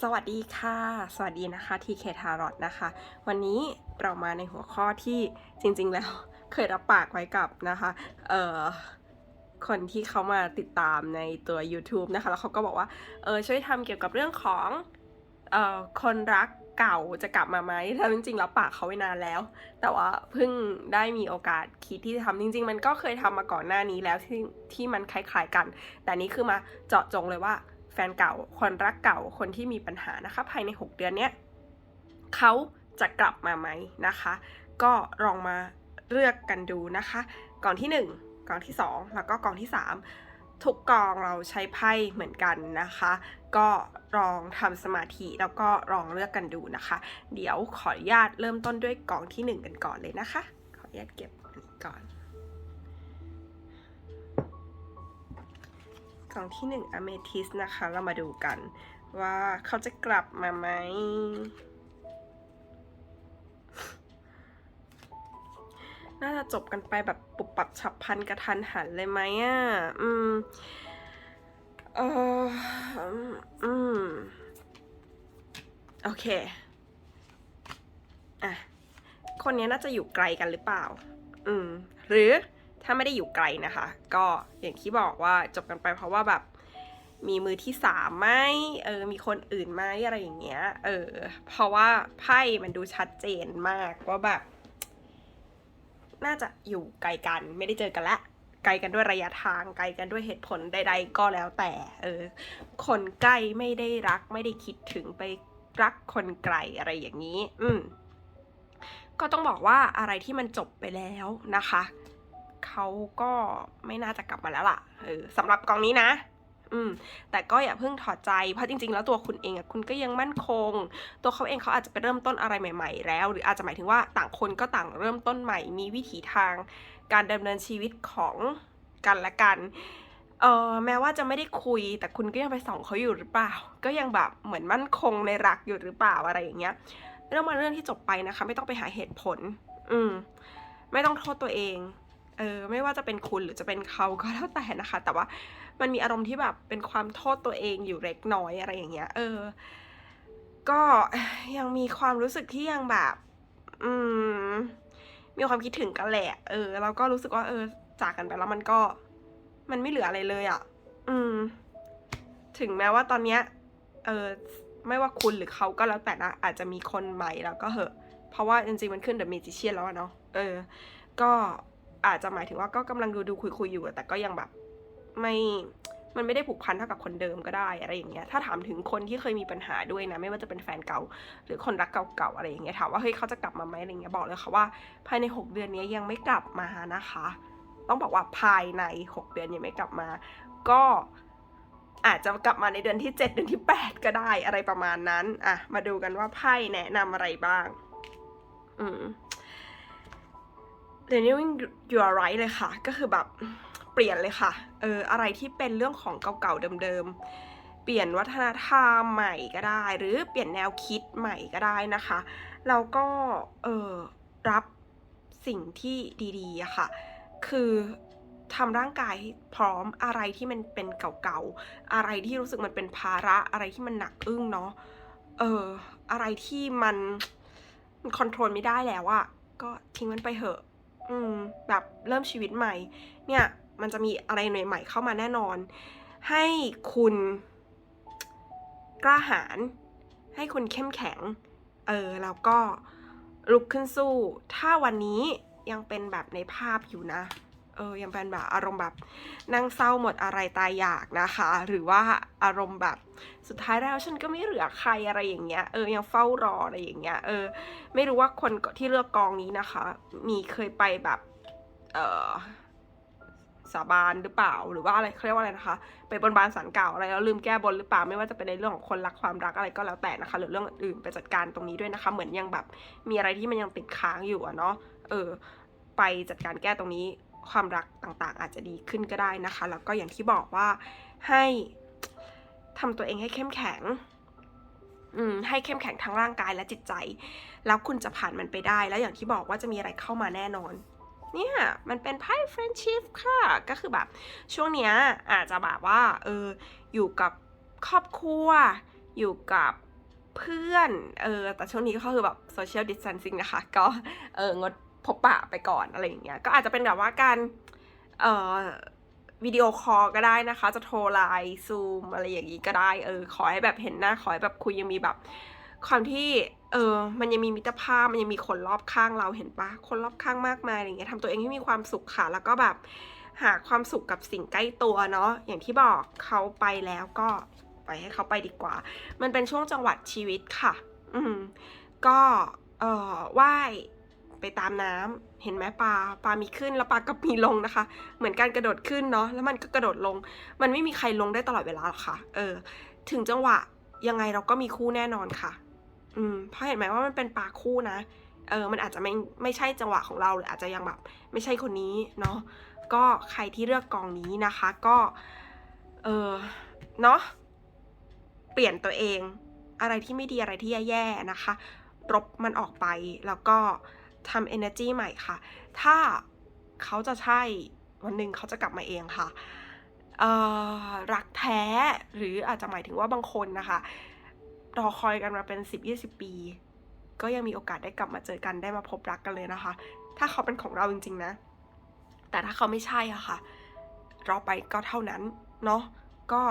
สวัสดีค่ะ สวัสดีนะคะทีเคทารอตนะคะ วันนี้เรามาในหัวข้อที่จริงๆแล้วเคยรับปากไว้กับนะคะเอ่อคนที่เขามาติดตามในตัว YouTube นะคะ แล้วเขาก็บอกว่าเออช่วยทำเกี่ยวกับเรื่องของเอ่อคนรักเก่าจะกลับมาไหมถ้าจริงๆรับปากเขาไว้นานแล้ว แต่ว่าเพิ่งได้มีโอกาสคิดที่จะทำจริง ๆ มันก็เคยทำมาก่อนหน้านี้แล้วที่ที่มันคล้ายๆกัน แต่นี้คือมาเจาะจงเลยว่า ฟนเก่า คนรักเก่า คนที่มีปัญหานะคะ ภายใน 6 เดือนเนี้ยเขาจะกลับมาไหมนะคะ ก็ลองมาเลือกกันดูนะคะ กองที่ 1กองที่ 2 แล้วก็กองที่ 3 ทุกกองเราใช้ไพ่เหมือนกันนะคะ ก็ลองทำสมาธิแล้วก็ลองเลือกกันดูนะคะ เดี๋ยวขออนุญาตเริ่มต้นด้วยกองที่ 1 กันก่อนเลยนะคะ ขออนุญาตเก็บ กล่องที่ 1 Amethyst นะคะ เรามาดูกันว่าเขาจะกลับมาไหม น่าจะจบกันไปแบบปุบปับฉับพลันกระทันหันเลยไหมอะ อืม เอออืม โอเค อะ คนนี้น่าจะอยู่ไกลกันหรือเปล่า อืม หรือ ถ้าไม่ได้อยู่ไกลนะคะ ก็อย่างที่บอกว่าจบกันไปเพราะว่าแบบมีมือที่สามไหมเออ มีคนอื่นไหมอะไรอย่างเงี้ย เออ เพราะว่าไพ่มันดูชัดเจนมากว่าแบบ น่าจะอยู่ไกลกัน ไม่ได้เจอกันละ ไกลกันด้วยระยะทาง ไกลกันด้วยเหตุผลใด ๆ ก็แล้วแต่ เออ คนใกล้ไม่ได้รัก ไม่ได้คิดถึงไปรักคนไกลอะไรอย่างนี้ อืม ก็ต้องบอกว่าอะไรที่มันจบไปแล้วนะคะ เขาก็ไม่น่าจะกลับมาแล้วล่ะเออสำหรับกองนี้นะ อืม แต่ก็อย่าเพิ่งถอดใจ เพราะจริง ๆ แล้วตัวคุณเองอะคุณก็ยังมั่นคง ตัวเขาเองเขาอาจจะไปเริ่มต้นอะไรใหม่ ๆ แล้ว หรืออาจจะหมายถึงว่าต่างคนก็ต่างเริ่มต้นใหม่ มีวิถีทาง การดำเนินชีวิตของกันและกันเออแม้ว่าจะไม่ได้คุยแต่คุณก็ยังไปส่องเขาอยู่หรือเปล่า ก็ยังแบบเหมือนมั่นคงในรักอยู่หรือเปล่าอะไรอย่างเงี้ยเรื่องมาเรื่องที่จบไปนะคะ ไม่ต้องไปหาเหตุผล อืม ไม่ต้องโทษตัวเอง เออไม่ว่าจะเป็นคุณหรือจะเป็นเขาก็แล้วแต่นะคะ แต่ว่ามันมีอารมณ์ที่แบบเป็นความโทษตัวเองอยู่เล็กน้อยอะไรอย่างเงี้ย เออ ก็ยังมีความรู้สึกที่ยังแบบ อืม มีความคิดถึงกันแหละ เออแล้วก็รู้สึกว่า เออ จากกันไปแล้วมันก็ มันไม่เหลืออะไรเลยอะ่ะ อืม ถึงแม้ว่าตอนเนี้ย เออไม่ว่าคุณหรือเขาก็แล้วแต่นะอาจจะมีคนใหม่แล้วก็เหอะ เพราะว่าจริงๆมันขึ้นเดอะเมจิเชียนแล้วเนาะเออ ก็ อาจจะหมายถึงว่าก็กำลังดูดูคุยคุยอยู่ แต่ก็ยังแบบไม่มันไม่ได้ผูกพันเท่ากับคนเดิมก็ได้อะไรอย่างเงี้ย ถ้าถามถึงคนที่เคยมีปัญหาด้วยนะ ไม่ว่าจะเป็นแฟนเก่า หรือคนรักเก่าๆอะไรอย่างเงี้ยถามว่าเฮ้ยเขาจะกลับมาไหมอะไรเงี้ยบอกเลยค่ะว่า ภายใน 6 เดือนนี้ยังไม่กลับมานะคะ ต้องบอกว่าภายใน 6 เดือนยังไม่กลับมา ก็อาจจะกลับมาในเดือนที่ 7 เดือนที่ 8 ก็ได้อะไรประมาณนั้น อะ มาดูกันว่าไพ่แนะนำอะไรบ้าง อืม เดี๋ยวนี้ you are right เลยค่ะ ก็คือแบบเปลี่ยนเลยค่ะ เอออะไรที่เป็นเรื่องของเก่าๆเดิมๆ เปลี่ยนวัฒนธรรมใหม่ก็ได้ หรือเปลี่ยนแนวคิดใหม่ก็ได้นะคะ แล้วก็เออรับสิ่งที่ดีๆอะค่ะ คือทำร่างกายพร้อมอะไรที่มันเป็นเก่าๆ อะไรที่รู้สึกมันเป็นภาระอะไรที่มันหนักอึ้งเนาะ เออ อะไรที่มันมันคอนโทรลไม่ได้แล้วอะก็ทิ้งมันไปเถอะ อืม แบบเริ่มชีวิตใหม่ เนี่ย มันจะมีอะไรใหม่ๆเข้ามาแน่นอน ให้คุณกล้าหาญให้คุณเข้มแข็ง เออ แล้วก็ลุกขึ้นสู้ ถ้าวันนี้ยังเป็นแบบในภาพอยู่นะ เออยังเป็นแบบอารมณ์แบบนั่งเศร้าหมดอะไรตายอยากนะคะ หรือว่าอารมณ์แบบสุดท้ายแล้วฉันก็ไม่เหลือใครอะไรอย่างเงี้ยเออยังเฝ้ารออะไรอย่างเงี้ยเออไม่รู้ว่าคนที่เลือกกองนี้นะคะ มีเคยไปแบบเออสาบานหรือเปล่าหรือว่าอะไรเขาเรียกว่าอะไรนะคะ ไปบนบานสันเก่าอะไรแล้วลืมแก้บนหรือเปล่าไม่ว่าจะเป็นในเรื่องของคนรักความรักอะไรก็แล้วแต่นะคะ หรือเรื่องอื่นไปจัดการตรงนี้ด้วยนะคะ เหมือนยังแบบมีอะไรที่มันยังติดค้างอยู่อะเนาะเออ ไปจัดการแก้ตรงนี้ ความรักต่างๆ อาจจะดีขึ้นก็ได้นะคะ แล้วก็อย่างที่บอกว่าให้ทำตัวเองให้เข้มแข็งให้เข้มแข็งทั้งร่างกายและจิตใจ แล้วคุณจะผ่านมันไปได้ แล้วอย่างที่บอกว่าจะมีอะไรเข้ามาแน่นอน เนี่ย มันเป็นไพ่ friendship ค่ะ ก็คือแบบ ช่วงเนี้ยอาจจะแบบว่า เออ อยู่กับครอบครัว อยู่กับเพื่อน เออ แต่ช่วงนี้ก็คือแบบ social distancing นะคะ ก็ เออ งด พบปะไปก่อนอะไรอย่างเงี้ย ก็อาจจะเป็นแบบว่าการเอ่อวิดีโอคอลก็ได้นะคะ จะโทรไลน์ซูมอะไรอย่างงี้ก็ได้ เออ ขอให้แบบเห็นหน้า ขอให้แบบคุยยังมีแบบ ความที่เออ มันยังมีมิตรภาพ มันยังมีคนรอบข้างเราเห็นปะ คนรอบข้างมากมายอะไรอย่างเงี้ยทำตัวเองให้มีความสุขค่ะ แล้วก็แบบหาความสุขกับสิ่งใกล้ตัวเนาะ อย่างที่บอกเขาไปแล้วก็ปล่อยให้เขาไปดีกว่า มันเป็นช่วงจังหวัดชีวิตค่ะ อืม ก็ เอ่อว่าย ไปตามน้ำเห็นไหมปลาปลามีขึ้นแล้วปลาก็มีลงนะคะ เหมือนการกระโดดขึ้นเนาะแล้วมันก็กระโดดลง มันไม่มีใครลงได้ตลอดเวลาหรอกค่ะ เออ ถึงจังหวะยังไงเราก็มีคู่แน่นอนค่ะ อืมเพราะเห็นไหมว่ามันเป็นปลาคู่นะเออ มันอาจจะไม่ไม่ใช่จังหวะของเราหรืออาจจะยังแบบไม่ใช่คนนี้เนาะก็ใครที่เลือกกองนี้นะคะก็ เออเนาะเปลี่ยนตัวเอง อะไรที่ไม่ดีอะไรที่แย่ๆนะคะลบมันออกไปแล้วก็ ทำ energy ใหม่ค่ะ ถ้าเขาจะใช่วันหนึ่งเขาจะกลับมาเองค่ะ รักแท้หรืออาจจะหมายถึงว่าบางคนนะคะ รอคอยกันมาเป็น 10-20 ปี ก็ยังมีโอกาสได้กลับมาเจอกันได้มาพบรักกันเลยนะคะ ถ้าเขาเป็นของเราจริง ๆ นะ แต่ถ้าเขาไม่ใช่อะค่ะ รอไปก็เท่านั้น เนาะก็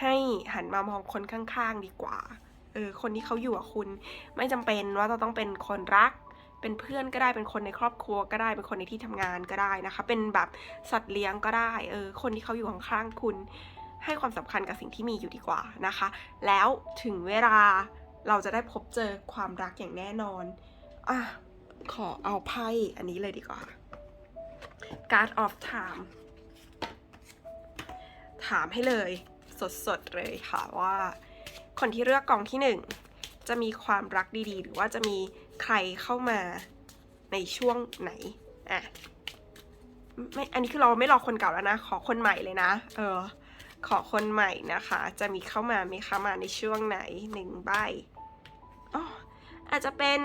ให้หันมามองคนข้าง ๆ ดีกว่าเออคนที่เขาอยู่กับคุณ ไม่จำเป็นว่าจะต้องเป็นคนรัก เป็นเพื่อนก็ได้เป็นคนในครอบครัวก็ได้เป็นคนในที่ทำงานก็ได้นะคะ เป็นแบบสัตว์เลี้ยงก็ได้เออคนที่เขาอยู่ข้างๆคุณ ให้ความสำคัญกับสิ่งที่มีอยู่ดีกว่านะคะ แล้วถึงเวลาเราจะได้พบเจอความรักอย่างแน่นอนอะขอเอาไพ่อันนี้เลยดีกว่า Card of Time ถามให้เลยสดๆเลยค่ะว่า คนที่เลือกกองที่หนึ่งจะมีความรักดีๆ หรือว่าจะมี ใครเข้ามาในช่วงไหน อะ ไม่ อันนี้คือเราไม่รอคนเก่าแล้วนะ ขอคนใหม่เลยนะ เออ ขอคนใหม่นะคะ จะมีเข้ามาไหมคะ มาในช่วงไหนหนึ่งใบอ๋ออาจจะเป็น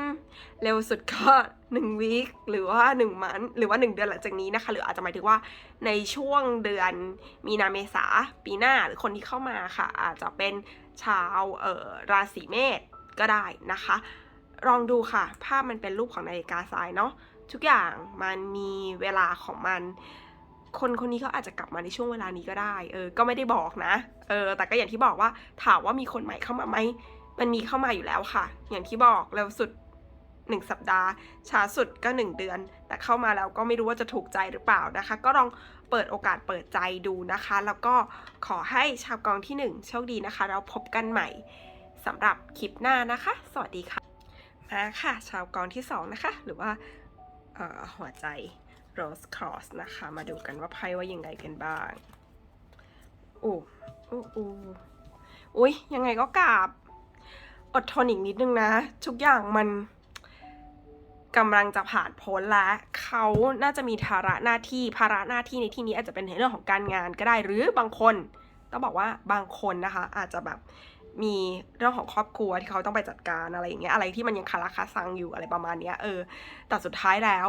เร็วสุดก็หนึ่งวีคหรือว่าหนึ่งมันหรือว่าหนึ่งเดือนหลังจากนี้นะคะ หรืออาจจะหมายถึงว่าในช่วงเดือนมีนาเมษาปีหน้าหรือคนที่เข้ามาค่ะ อาจจะเป็นชาวเอ่อราศีเมษก็ได้นะคะ ลองดูค่ะ ภาพมันเป็นรูปของนาฬิกาทรายเนาะทุกอย่างมันมีเวลาของมัน คนคนนี้เขาอาจจะกลับมาในช่วงเวลานี้ก็ได้ เออ ก็ไม่ได้บอกนะ เออ แต่ก็อย่างที่บอกว่าถามว่ามีคนใหม่เข้ามาไหมมันมีเข้ามาอยู่แล้วค่ะ อย่างที่บอกเร็วสุดหนึ่งสัปดาห์ช้าสุดก็หนึ่งเดือน แต่เข้ามาแล้วก็ไม่รู้ว่าจะถูกใจหรือเปล่านะคะ ก็ลองเปิดโอกาสเปิดใจดูนะคะ แล้วก็ขอให้ชาวกองที่หนึ่งโชคดีนะคะ เราพบกันใหม่สำหรับคลิปหน้านะคะ สวัสดีค่ะ มาค่ะ ชาวกองที่สองนะคะ หรือว่าหัวใจ Rose Cross นะคะ มาดูกันว่าไพ่ว่ายังไงกันบ้างอู้อู้อู้อุ้ยยังไงก็กราบ อดทนอีกนิดนึงนะ ทุกอย่างมันกำลังจะผ่านพ้นแล้ว เขาน่าจะมีภาระหน้าที่ภาระหน้าที่ในที่นี้อาจจะเป็นในเรื่องของการงานก็ได้ หรือบางคน ต้องบอกว่าบางคนนะคะ อาจจะแบบ มีเรื่องของครอบครัวที่เขาต้องไปจัดการอะไรอย่างเงี้ยอะไรที่มันยังคาราคาซังอยู่อะไรประมาณเนี้ยเออแต่สุดท้ายแล้ว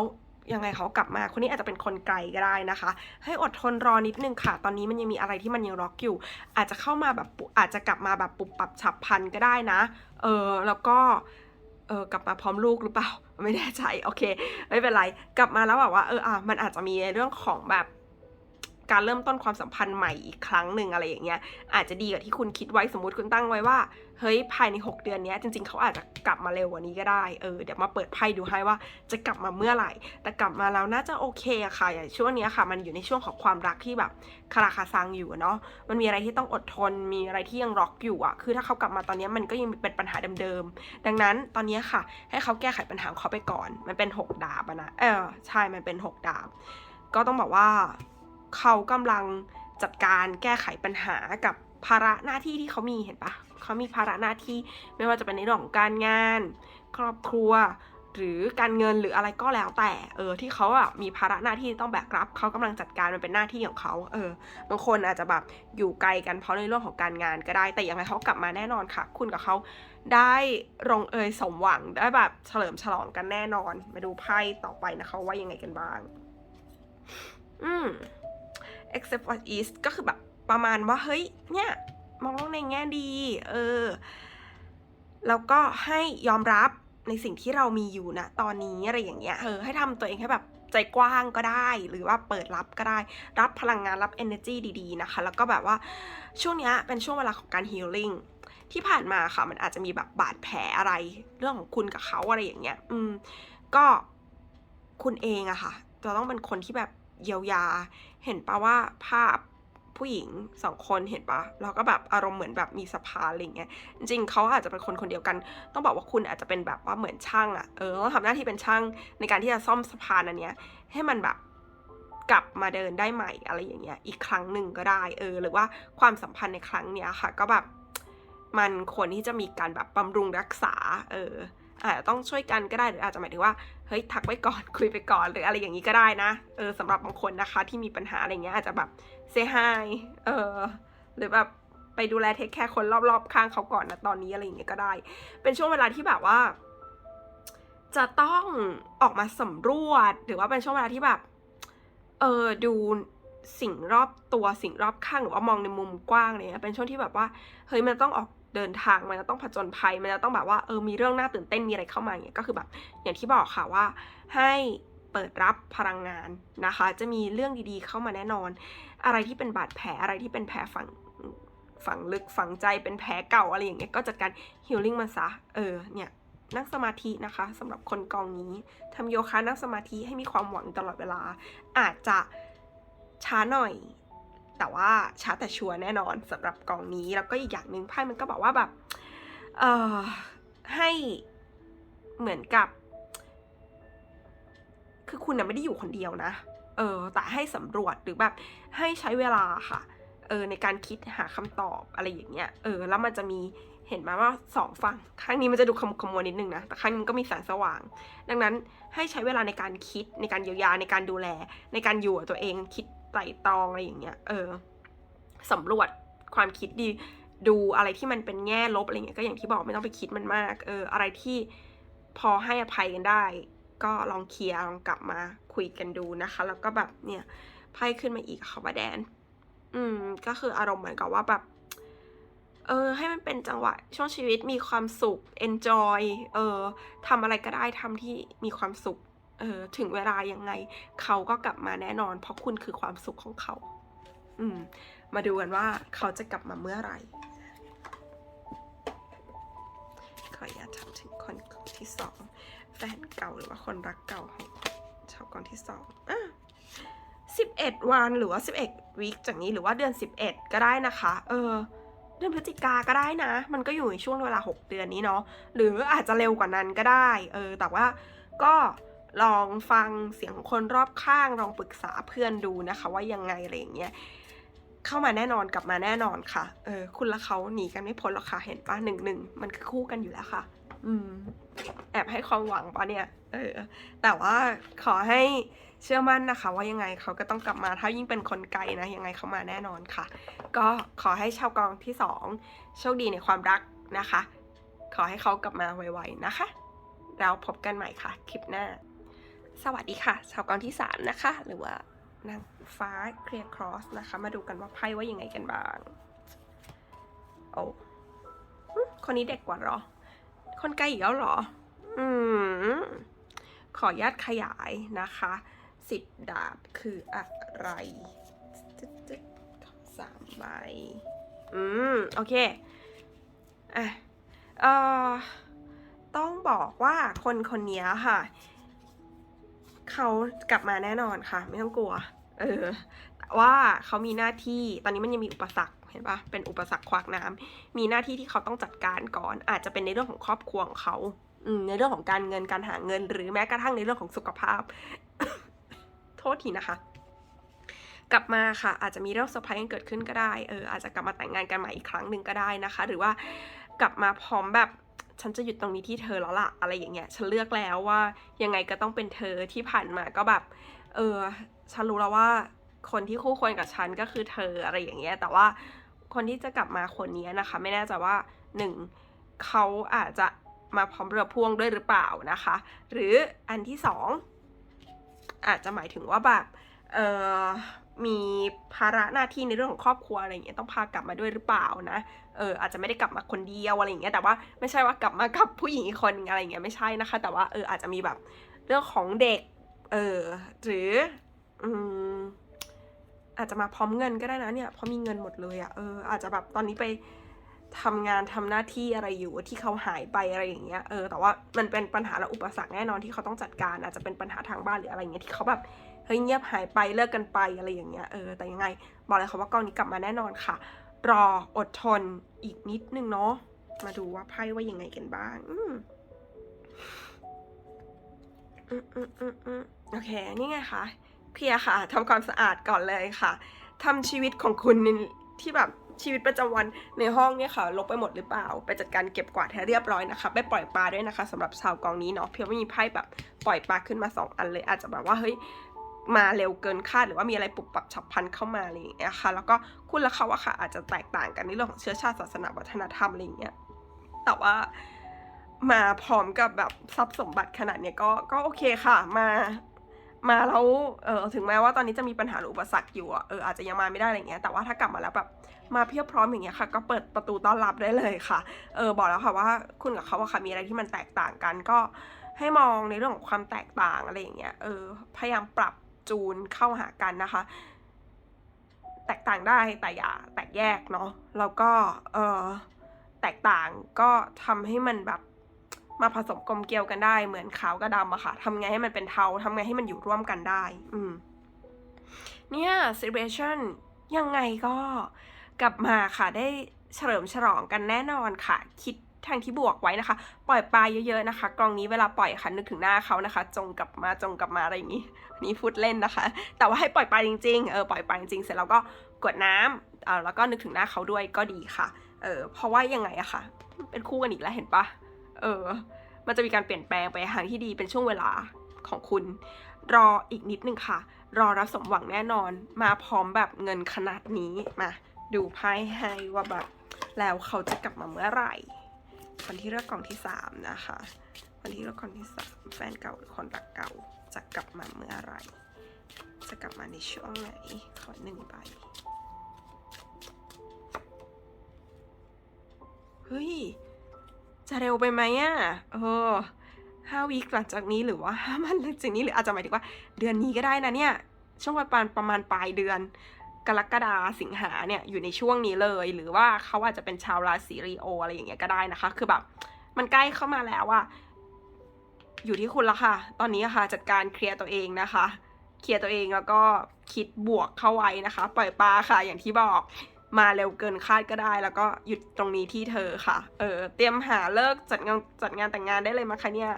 ยังไงเขากลับมาคนนี้อาจจะเป็นคนไกลก็ได้นะคะ ให้อดทนรอนิดนึงค่ะ ตอนนี้มันยังมีอะไรที่มันยังล็อกอยู่ อาจจะเข้ามาแบบอาจจะกลับมาแบบปุบปับฉับพันก็ได้นะ เออแล้วก็เออกลับมาพร้อมลูกหรือเปล่า ไม่แน่ใจโอเค ไม่เป็นไร กลับมาแล้วแบบว่าเอออะมันอาจจะมีเรื่องของแบบ การเริ่มต้นความสัมพันธ์ใหม่อีกครั้งหนึ่งอะไรอย่างเงี้ยอาจจะดีกว่าที่คุณคิดไว้สมมติคุณตั้งไว้ว่าเฮ้ยภายใน 6 เดือนนี้จริง ๆ เขาอาจจะกลับมาเร็วกว่านี้ก็ได้เออเดี๋ยวมาเปิดไพ่ดูให้ว่าจะกลับมาเมื่อไหร่ แต่กลับมาแล้วน่าจะโอเคอะค่ะอย่างช่วงนี้ค่ะ มันอยู่ในช่วงของความรักที่แบบคาราคาซังอยู่เนาะมันมีอะไรที่ต้องอดทนมีอะไรที่ยังล็อกอยู่อะคือถ้าเขากลับมาตอนนี้มันก็ยังเป็นปัญหาเดิมๆดังนั้นตอนนี้ค่ะ ให้เขาแก้ไขปัญหาเขาไปก่อน มันเป็นหกดาบนะเออใช่มันเป็นหกดาบ ก็ต้องบอกว่า เขากำลังจัดการแก้ไขปัญหากับภาระหน้าที่ที่เขามีเห็นปะเขามีภาระหน้าที่ไม่ว่าจะเป็นในเรื่องของการงาน ครอบครัว หรือการเงินหรืออะไรก็แล้วแต่ เออที่เขาอะมีภาระหน้าที่ต้องแบกรับเขากำลังจัดการมันเป็นหน้าที่ของเขา เออบางคนอาจจะแบบอยู่ไกลกันเพราะในเรื่องของการงานก็ได้แต่อยังไงเขากลับมาแน่นอนค่ะ คุณกับเขาได้ลงเอยสมหวังได้แบบเฉลิมฉลองกันแน่นอน มาดูไพ่ต่อไปนะคะว่ายังไงกันบ้าง อืม except what is ก็คือแบบประมาณว่าเฮ้ยเนี่ยมองโลกในแง่ดี เออ แล้วก็ให้ยอมรับในสิ่งที่เรามีอยู่นะตอนนี้อะไรอย่างเงี้ยเออให้ทำตัวเองให้แบบใจกว้างก็ได้ หรือว่าเปิดรับก็ได้ รับพลังงานรับ energy ดีๆนะคะ แล้วก็แบบว่าช่วงเนี้ยเป็นช่วงเวลาของการ healing ที่ผ่านมาค่ะมันอาจจะมีแบบบาดแผลอะไร เรื่องของคุณกับเขาอะไรอย่างเงี้ย อืม ก็คุณเองอะค่ะจะต้องเป็นคนที่แบบ เยียวยา เห็นปะว่าภาพผู้หญิงสองคนเห็นปะแล้วก็แบบอารมณ์เหมือนแบบมีสะพานอะไรเงี้ยจริงๆเขาอาจจะเป็นคนคนเดียวกัน ต้องบอกว่าคุณอาจจะเป็นแบบว่าเหมือนช่างอะเออต้องทำหน้าที่เป็นช่างในการที่จะซ่อมสะพานอันเนี้ย ให้มันแบบกลับมาเดินได้ใหม่อะไรอย่างเงี้ยอีกครั้งหนึ่งก็ได้เออ หรือว่าความสัมพันธ์ในครั้งเนี้ยค่ะ ก็แบบมันควรที่จะมีการแบบบำรุงรักษา เออ อาจจะต้องช่วยกันก็ได้หรืออาจจะหมายถึงว่าเฮ้ยทักไว้ก่อนคุยไปก่อนหรืออะไรอย่างนี้ก็ได้นะเออสำหรับบางคนนะคะที่มีปัญหาอะไรเงี้ยอาจจะแบบเซฮายเออหรือแบบไปดูแลเทคแคร์คนรอบๆข้างเขาก่อนนะตอนนี้อะไรอย่างเงี้ยก็ได้ เป็นช่วงเวลาที่แบบว่า จะต้องออกมาสำรวจ หรือว่าเป็นช่วงเวลาที่แบบเออดูสิ่งรอบตัวสิ่งรอบข้างหรือว่ามองในมุมกว้างเนี่ยเป็นช่วงที่แบบว่าเฮ้ยมันต้องออก เดินทางมันจะต้องผจญภัย มันจะต้องแบบว่าเออมีเรื่องน่าตื่นเต้นมีอะไรเข้ามาอย่างเงี้ยก็คือแบบอย่างที่บอกค่ะว่าให้เปิดรับพลังงานนะคะ จะมีเรื่องดีๆเข้ามาแน่นอน อะไรที่เป็นบาดแผลอะไรที่เป็นแผลฝังฝังลึกฝังใจเป็นแผลเก่าอะไรอย่างเงี้ยก็จัดการฮิลลิ่งมันซะเออเนี่ยนั่งสมาธินะคะสำหรับคนกองนี้ทำโยคะนั่งสมาธิให้มีความหวังตลอดเวลา อาจจะช้าหน่อย แต่ว่าช้าแต่ชัวร์แน่นอนสำหรับกองนี้ แล้วก็อีกอย่างหนึ่งไพ่มันก็บอกว่าแบบเออให้เหมือนกับ คือคุณน่ะไม่ได้อยู่คนเดียวนะ เออ แต่ให้สำรวจหรือแบบให้ใช้เวลาค่ะ เออ ในการคิดหาคำตอบอะไรอย่างเงี้ย เออ แล้วมันจะมีเห็นไหมว่าสองฝั่ง ข้างนี้มันจะดูขมขมัวนิดนึงนะ แต่ข้างนี้มันก็มีแสงสว่าง ดังนั้นให้ใช้เวลาในการคิดในการเยียวยาในการดูแล ในการอยู่กับตัวเองคิด ไตร่ตรองอะไรอย่างเงี้ย เออสำรวจความคิดดี ดูอะไรที่มันเป็นแง่ลบอะไรเงี้ยก็อย่างที่บอกไม่ต้องไปคิดมันมาก เออ อะไรที่พอให้อภัยกันได้ ก็ลองเคลียร์ลองกลับมาคุยกันดูนะคะ แล้วก็แบบเนี่ยไพ่ขึ้นมาอีกค่ะว่าแดน อืม ก็คืออารมณ์เหมือนกับว่าแบบ เออ ให้มันเป็นจังหวะ ช่วงชีวิตมีความสุข enjoy เออทำอะไรก็ได้ทำที่มีความสุข เออถึงเวลายังไงเขาก็กลับมาแน่นอน เพราะคุณคือความสุขของเขา อืม มาดูกันว่าเขาจะกลับมาเมื่อไหร่ขออนุญาตถามถึงคนที่สองแฟนเก่าหรือว่าคนรักเก่าของชาวกองที่สองอะสิบเอ็ดวันหรือว่าสิบเอ็ดวีคจากนี้หรือว่าเดือนสิบเอ็ดก็ได้นะคะ เออ เดือนพฤศจิกาก็ได้นะ มันก็อยู่ในช่วงเวลาหกเดือนนี้เนาะหรืออาจจะเร็วกว่านั้นก็ได้ เออ แต่ว่าก็ ลองฟังเสียงคนรอบข้างลองปรึกษาเพื่อนดูนะคะ ว่ายังไงอะไรอย่างเงี้ยเข้ามาแน่นอนกลับมาแน่นอนค่ะเออคุณและเขาหนีกันไม่พ้นหรอกค่ะเห็นปะหนึ่งหนึ่งมันคือคู่กันอยู่แล้วค่ะ อืม แอบให้ความหวังปะเนี่ยเออ แต่ว่าขอให้เชื่อมั่นนะคะ ว่ายังไงเขาก็ต้องกลับมาถ้ายิ่งเป็นคนไกลนะยังไงเขามาแน่นอนค่ะ ก็ขอให้ชาวกองที่สองโชคดีในความรักนะคะ ขอให้เขากลับมาไวๆนะคะ เราพบกันใหม่ค่ะ คลิปหน้า สวัสดีค่ะชาวกองที่สามนะคะ หรือว่านางฟ้าเคลียร์ครอสนะคะ มาดูกันว่าไพ่ว่ายังไงกันบ้างโอ้คนนี้เด็กกว่าหรอ คนไกลอีกแล้วเหรอ อืม ขออนุญาตขยายนะคะสิบดาบคืออะไรสามใบ อืม โอเค อะ เอ่อ ต้องบอกว่าคนคนนี้ค่ะ เขากลับมาแน่นอนค่ะ ไม่ต้องกลัว เออว่าเขามีหน้าที่ตอนนี้มันยังมีอุปสรรคเห็นปะเป็นอุปสรรคขวากน้ำมีหน้าที่ที่เขาต้องจัดการก่อน อาจจะเป็นในเรื่องของครอบครัวของเขาอืในเรื่องของการเงินการหาเงิน หรือแม้กระทั่งในเรื่องของสุขภาพ โทษทีนะคะ กลับมาค่ะ อาจจะมีเรื่องเซอร์ไพรส์เกิดขึ้นก็ได้เอออาจจะกลับมาแต่งงานกันใหม่อีกครั้งหนึ่งก็ได้นะคะ หรือว่ากลับมาพร้อมแบบ ฉันจะหยุดตรงนี้ที่เธอแล้วล่ะอะไรอย่างเงี้ย ฉันเลือกแล้วว่ายังไงก็ต้องเป็นเธอที่ผ่านมาก็แบบ เออ ฉันรู้แล้วว่าคนที่คู่ควรกับฉันก็คือเธออะไรอย่างเงี้ย แต่ว่าคนที่จะกลับมาคนนี้นะคะ ไม่แน่ใจว่าหนึ่งเขาอาจจะมาพร้อมเรือพ่วงด้วยหรือเปล่านะคะ หรืออันที่สองอาจจะหมายถึงว่าแบบ เออ มีภาระหน้าที่ในเรื่องของครอบครัวอะไรอย่างเงี้ยต้องพากลับมาด้วยหรือเปล่านะ เอออาจจะไม่ได้กลับมาคนเดียวอะไรอย่างเงี้ยแต่ว่าไม่ใช่ว่ากลับมากับผู้หญิงอีกคนอะไรอย่างเงี้ยไม่ใช่นะคะ แต่ว่าเอออาจจะมีแบบเรื่องของเด็ก เออหรืออืมอาจจะมาพร้อมเงินก็ได้นะเนี่ยเพราะมีเงินหมดเลยอะ่ะเอออาจจะแบบตอนนี้ไปทำงานทำหน้าที่อะไรอยู่ที่เขาหายไปอะไรอย่างเงี้ยเออแต่ว่ามันเป็นปัญหาและอุปสรรคแน่นอนที่เขาต้องจัดการ อาจจะเป็นปัญหาทางบ้านหรืออะไรเงี้ยที่เขาแบบ เฮ้ยเงียบหายไปเลิกกันไปอะไรอย่างเงี้ยเออแต่ยังไง บอกเลยค่ะว่ากองนี้กลับมาแน่นอนค่ะ รออดทนอีกนิดนึงเนาะมาดูว่าไพ่ว่ายังไงกันบ้างอืมอืมอืมอืมอืมโอเค นี่ไงคะเคลียร์ค่ะทำความสะอาดก่อนเลยค่ะทำชีวิตของคุณที่แบบชีวิตประจำวันในห้องเนี่ยค่ะ ลบไปหมดหรือเปล่า ไปจัดการเก็บกวาดให้เรียบร้อยนะคะไปปล่อยปลาด้วยนะคะสำหรับชาวกองนี้เนาะเพียงไม่มีไพ่แบบปล่อยปลาขึ้นมาสองอันเลยอาจจะแบบว่าเฮ้ย มาเร็วเกินคาดหรือว่ามีอะไรปุบปรับฉับพลันเข้ามาอะไรอย่างเงี้ยค่ะ แล้วก็คุณและเขาอะค่ะ อาจจะแตกต่างกันในเรื่องของเชื้อชาติศาสนาวัฒนธรรมอะไรอย่างเงี้ยแต่ว่ามาพร้อมกับแบบทรัพย์สมบัติขนาดเนี้ยก็ก็โอเคค่ะ มามาแล้วเออถึงแม้ว่าตอนนี้จะมีปัญหาหรืออุปสรรคอยู่อะเอออาจจะยังมาไม่ได้อะไรเงี้ยแต่ว่าถ้ากลับมาแล้วแบบมาเพียบพร้อมอย่างเงี้ยค่ะ ก็เปิดประตูต้อนรับได้เลยค่ะ เออบอกแล้วค่ะว่าคุณกับเขาอะค่ะมีอะไรที่มันแตกต่างกันก็ให้มองในเรื่องของความแตกต่างอะไรอย่างเงี้ยเออพยายามปรับ จูนเข้าหากันนะคะ แตกต่างได้แต่อย่าแตกแยกเนาะแล้วก็เออแตกต่างก็ทำให้มันแบบมาผสมกลมเกลียวกันได้เหมือนขาวกับดำอะค่ะทำไงให้มันเป็นเทาทำไงให้มันอยู่ร่วมกันได้ อืม เนี่ย celebration ยังไงก็กลับมาค่ะได้เฉลิมฉลองกันแน่นอนค่ะ คิด ทางที่บวกไว้นะคะ ปล่อยปลาเยอะๆนะคะ กองนี้เวลาปล่อยค่ะนึกถึงหน้าเขานะคะ จงกลับมาจงกลับมาอะไรอย่างนี้นนี่พูดเล่นนะคะ แต่ว่าให้ปล่อยปลาจริงๆเออปล่อยปลาจริงๆเสร็จแล้วก็กดน้ำเออแล้วก็นึกถึงหน้าเขาด้วยก็ดีค่ะเออเพราะว่ายังไงอะค่ะ เป็นคู่กันอีกแล้วเห็นปะเออ มันจะมีการเปลี่ยนแปลงไปทางที่ดีเป็นช่วงเวลาของคุณ รออีกนิดนึงค่ะ รอรับสมหวังแน่นอน มาพร้อมแบบเงินขนาดนี้มาดูไพ่ให้ว่าแบบแล้วเขาจะกลับมาเมื่อไหร่ คนที่เลือกกล่องที่สามนะคะคนที่เลือกกล่องที่สามแฟนเก่าหรือคนรักเก่าจะกลับมาเมื่อไรจะกลับมาในช่วงไหนขอหนึ่งใบเฮ้ย จะเร็วไปไหมอะเออห้าวีคหลังจากนี้หรือว่าห้ามันหลังจากนี้หรืออาจจะหมายถึงว่า เดือนนี้ก็ได้นะเนี่ย ช่วงประมาณประมาณปลายเดือน กรกฎาสิงหาเนี่ยอยู่ในช่วงนี้เลย หรือว่าเขาอาจจะเป็นชาวราศีรีโออะไรอย่างเงี้ยก็ได้นะคะ คือแบบมันใกล้เข้ามาแล้วอะอยู่ที่คุณละค่ะ ตอนนี้ค่ะจัดการเคลียร์ตัวเองนะคะ เคลียร์ตัวเองแล้วก็คิดบวกเข้าไว้นะคะ ปล่อยปลาค่ะ อย่างที่บอกมาเร็วเกินคาดก็ได้ แล้วก็หยุดตรงนี้ที่เธอค่ะ เออเตรียมหาเลิกจัดงานจัดงานแต่งงานได้เลยมาคะเนี่ย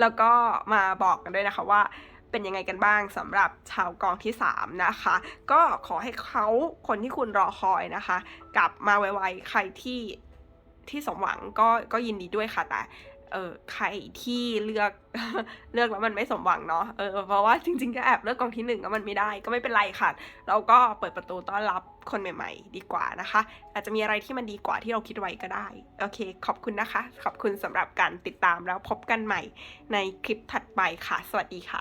แล้วก็มาบอกกันด้วยนะคะว่า เป็นยังไงกันบ้างสำหรับชาวกองที่ 3 นะคะ ก็ขอให้เขาคนที่คุณรอคอยนะคะ กลับมาไวๆใครที่ที่สมหวังก็ก็ยินดีด้วยค่ะแต่เออใครที่เลือกเลือกแล้วมันไม่สมหวังเนาะเออเพราะว่าจริงๆก็แอบเลือกกองที่หนึ่งแล้วมันไม่ได้ก็ไม่เป็นไรค่ะ เราก็เปิดประตูต้อนรับคนใหม่ ๆ ดีกว่านะคะ อาจจะมีอะไรที่มันดีกว่าที่เราคิดไว้ก็ได้โอเค ขอบคุณนะคะ ขอบคุณสำหรับการติดตามแล้วพบกันใหม่ในคลิปถัดไปค่ะ สวัสดีค่ะ